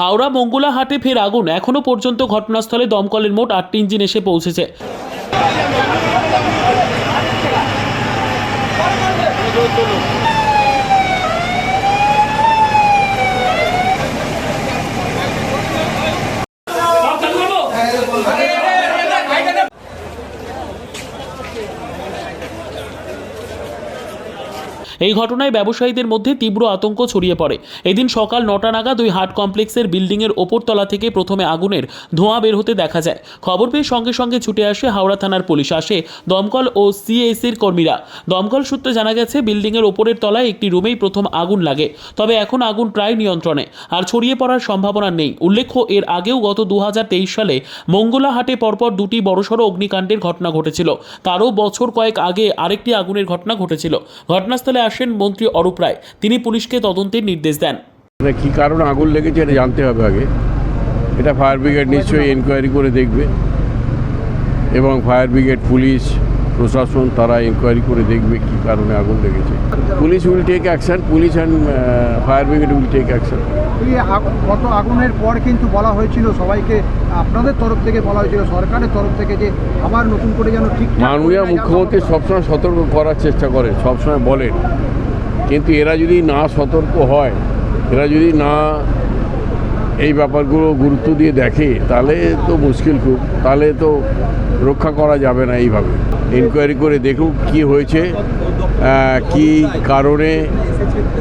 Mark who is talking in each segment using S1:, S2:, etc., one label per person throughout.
S1: হাওড়া মঙ্গলা হাটে ফের আগুন। এখনও পর্যন্ত ঘটনাস্থলে দমকলের মোট আটটি ইঞ্জিন এসে পৌঁছেছে। এই ঘটনায় ব্যবসায়ীদের মধ্যে তীব্র আতঙ্ক ছড়িয়ে পড়ে। এদিন সকাল নটা নাগাদ ওই হাট কমপ্লেক্সের বিল্ডিংয়ের ওপরতলা থেকে প্রথমে আগুনের ধোঁয়া বের হতে দেখা যায়। খবর পেয়ে সঙ্গে সঙ্গে ছুটে আসে হাওড়া থানার পুলিশ। আসে দমকল ও সিএসির কর্মীরা। দমকল সূত্রে জানা গেছে, বিল্ডিংয়ের ওপরের তলায় একটি রুমেই প্রথম আগুন লাগে, তবে এখন আগুন প্রায় নিয়ন্ত্রণে। আর ছড়িয়ে পড়ার সম্ভাবনা নেই। উল্লেখ্য, এর আগেও গত দু হাজার তেইশ সালে মঙ্গলা হাটে পরপর দুটি বড়সড় অগ্নিকাণ্ডের ঘটনা ঘটেছিল। তারও বছর কয়েক আগে আরেকটি আগুনের ঘটনা ঘটেছিল। ঘটনাস্থলে আসেন মন্ত্রী অরূপ রায়। তিনি পুলিশকে তদন্তের নির্দেশ দেন।
S2: কি কারণ কারণে আগুন লেগেছে এটা জানতে হবে আগে। এটা ফায়ার ব্রিগেড নিশ্চয়ই এনকোয়ারি করে দেখবে। এবং ফায়ার ব্রিগেড, পুলিশ প্রশাসন তারা এনকোয়ারি করে দেখবে কী কারণে আগুন লেগেছে। Police will take action police and fire brigade will take action
S3: গত আগুনের পর কিন্তু বলা হয়েছিল সবাইকে আপনাদের তরফ থেকে বলা হয়েছিল সরকারের তরফ থেকে যে আবার নতুন করে যেন ঠিক
S2: মাননীয় মুখ্যমন্ত্রী সবসময় সতর্ক করার চেষ্টা করে সবসময় বলেন। কিন্তু এরা যদি না সতর্ক হয় এরা যদি না এই ব্যাপারগুলো গুরুত্ব দিয়ে দেখে, তাহলে তো মুশকিল খুব, তাহলে তো রক্ষা করা যাবে না এইভাবে। ইনকোয়ারি করে দেখুক কি হয়েছে কি কারণে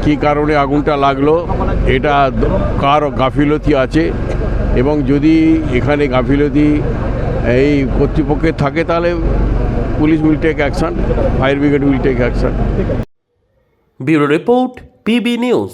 S2: কি কারণে আগুনটা লাগল, এটা কার গাফিলতি আছে, এবং যদি এখানে গাফিলতি এই কর্তৃপক্ষের থাকে, তাহলে police will take action fire brigade will take action
S4: bureau report, PB news.